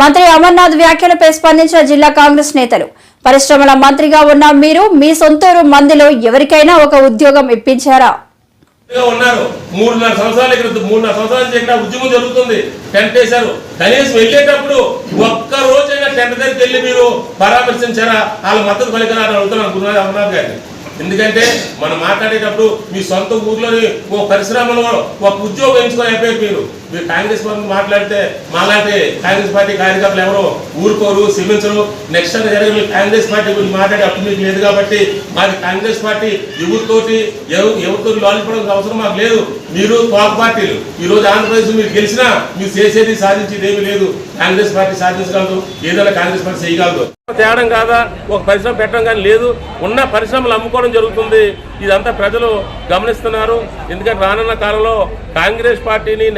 మంత్రి అమర్నాథ్ వ్యాఖ్యలపై స్పందించిన జిల్లా కాంగ్రెస్ నేతలు. పరిశ్రమల మంత్రిగా ఉన్న మీరు మీ సొంతూరు మందిలో ఎవరికైనా ఒక ఉద్యోగం ఇప్పించారా? ఉన్నారు. మూడున్నర మూడున్నర సంవత్సరాల ఇక్కడ ఉద్యమం జరుగుతుంది. టెంట్ వేశారు. కనీసం వెళ్ళేటప్పుడు ఒక్క రోజైనా టెంట్ దగ్గరికి వెళ్ళి మీరు పరామర్శించారా? వాళ్ళ మద్దతు పలికరా అని అడుగుతున్నాను గురునాథ్ అమర్నాథ్ గారిని. ఎందుకంటే మనం మాట్లాడేటప్పుడు మీ సొంత ఊర్లోని ఓ పరిశ్రమలో ఒక ఉద్యోగం ఎంచుకొని అయిపోయారు మీరు. మీరు కాంగ్రెస్ పార్టీ మాట్లాడితే మాలాంటి కాంగ్రెస్ పార్టీ కార్యకర్తలు ఎవరో ఊరుకోరు శ్రమించరు. నెక్స్ట్ టైం జరిగే మీరు కాంగ్రెస్ పార్టీ గురించి మాట్లాడే అప్పుడు మీకు లేదు కాబట్టి మాది కాంగ్రెస్ పార్టీ. ఎవరితోటి ఎవరు ఎవరితో లాలిపడం అవసరం మాకు లేదు. మీరు తోక పార్టీలు. ఈ రోజు ఆంధ్రప్రదేశ్ మీరు గెలిచినా మీరు చేసేది సాధించేది ఏమీ లేదు. కాంగ్రెస్ పార్టీ సాధించగలదు ఏదైనా కాంగ్రెస్ పార్టీ చేయగలదు. తేడం కాదా? ఒక పరిశ్రమ పెట్టడం కానీ లేదు. ఉన్న పరిశ్రమలు అమ్ముకోవడం జరుగుతుంది. ఇదంతా ప్రజలు గమనిస్తున్నారు. ఎందుకంటే రానున్న కాలంలో కాంగ్రెస్ పార్టీని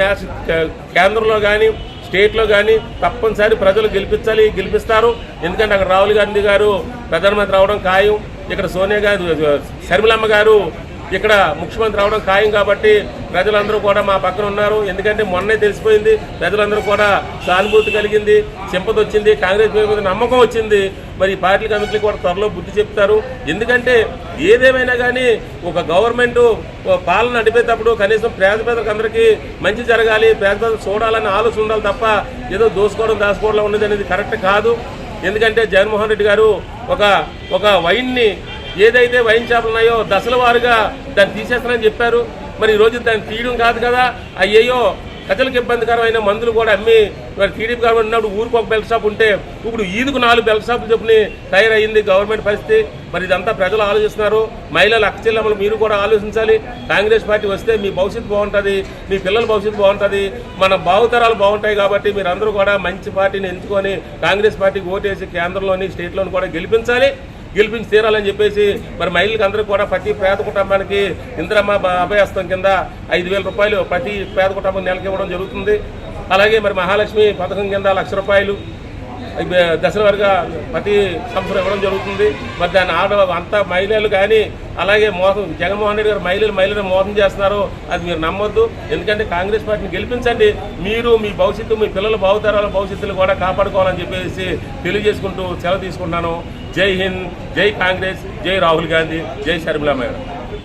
కేంద్రంలో కానీ స్టేట్లో కానీ తప్పనిసరి ప్రజలు గెలిపించాలి గెలిపిస్తారు. ఎందుకంటే అక్కడ రాహుల్ గాంధీ గారు ప్రధానమంత్రి అవడం ఖాయం. ఇక్కడ సోనియా గాంధీ శర్మిలమ్మ గారు ఇక్కడ ముఖ్యమంత్రి రావడం ఖాయం కాబట్టి ప్రజలందరూ కూడా మా పక్కన ఉన్నారు. ఎందుకంటే మొన్నే తెలిసిపోయింది ప్రజలందరూ కూడా సానుభూతి కలిగింది సింపతి వచ్చింది కాంగ్రెస్ మీద నమ్మకం వచ్చింది. మరి పార్టీ కమిటీలు కూడా త్వరలో బుద్ధి చెప్తారు. ఎందుకంటే ఏదేమైనా కానీ ఒక గవర్నమెంట్ పాలన నడిపేటప్పుడు కనీసం పేద పేదలకు అందరికీ మంచి జరగాలి పేద పేదలు చూడాలని ఆలోచన ఉండాలి తప్ప ఏదో దోసుకోవడం దాచుకోవడం ఉన్నది అనేది కరెక్ట్ కాదు. ఎందుకంటే జగన్మోహన్ రెడ్డి గారు ఒక ఒక వైన్ని ఏదైతే వైన్ షాపులు ఉన్నాయో దశల వారుగా దాన్ని తీసేస్తానని చెప్పారు. మరి ఈరోజు దాన్ని తీయడం కాదు కదా. అయ్యయ్యో ప్రజలకు ఇబ్బందికరమైన మందులు కూడా అమ్మి మరి టీడీపీ గవర్నమెంట్ ఉన్నప్పుడు ఊరికి ఒక బెల్ట్ షాప్ ఉంటే ఇప్పుడు ఈదుకు నాలుగు బెల్ట్ షాపులు చెప్పుని తయారయ్యింది గవర్నమెంట్ పరిస్థితి. మరి ఇదంతా ప్రజలు ఆలోచిస్తున్నారు. మహిళలు అక్కచెల్లెమ్మలు మీరు కూడా ఆలోచించాలి. కాంగ్రెస్ పార్టీ వస్తే మీ భవిష్యత్తు బాగుంటుంది మీ పిల్లల భవిష్యత్తు బాగుంటుంది మన భావతరాలు బాగుంటాయి కాబట్టి మీరందరూ కూడా మంచి పార్టీని ఎంచుకొని కాంగ్రెస్ పార్టీకి ఓటేసి కేంద్రంలోని స్టేట్లోని కూడా గెలిపించాలి. గెలిపించి తీరాలని చెప్పేసి మరి మహిళలకు అందరికీ కూడా ప్రతి పేద కుటుంబానికి ఇందిరమ్మ అభయస్తం కింద ఐదు వేల రూపాయలు ప్రతి పేద కుటుంబం నెలకి ఇవ్వడం జరుగుతుంది. అలాగే మరి మహాలక్ష్మి పథకం కింద లక్ష రూపాయలు ఇవి దశల ప్రతి సంవత్సరం ఇవ్వడం జరుగుతుంది. మరి దాన్ని ఆడ అంతా మహిళలు కానీ అలాగే మోసం జగన్మోహన్ రెడ్డి గారు మహిళలు మహిళలు మోసం చేస్తున్నారు. అది మీరు నమ్మొద్దు. ఎందుకంటే కాంగ్రెస్ పార్టీని గెలిపించండి. మీరు మీ భవిష్యత్తు మీ పిల్లల భావతరాల భవిష్యత్తులు కూడా కాపాడుకోవాలని చెప్పేసి తెలియజేసుకుంటూ సెలవు తీసుకుంటాను జై హింద్ జై కాంగ్రెస్ జై రాహుల్ గాంధీ జై షర్మిలా మేడం.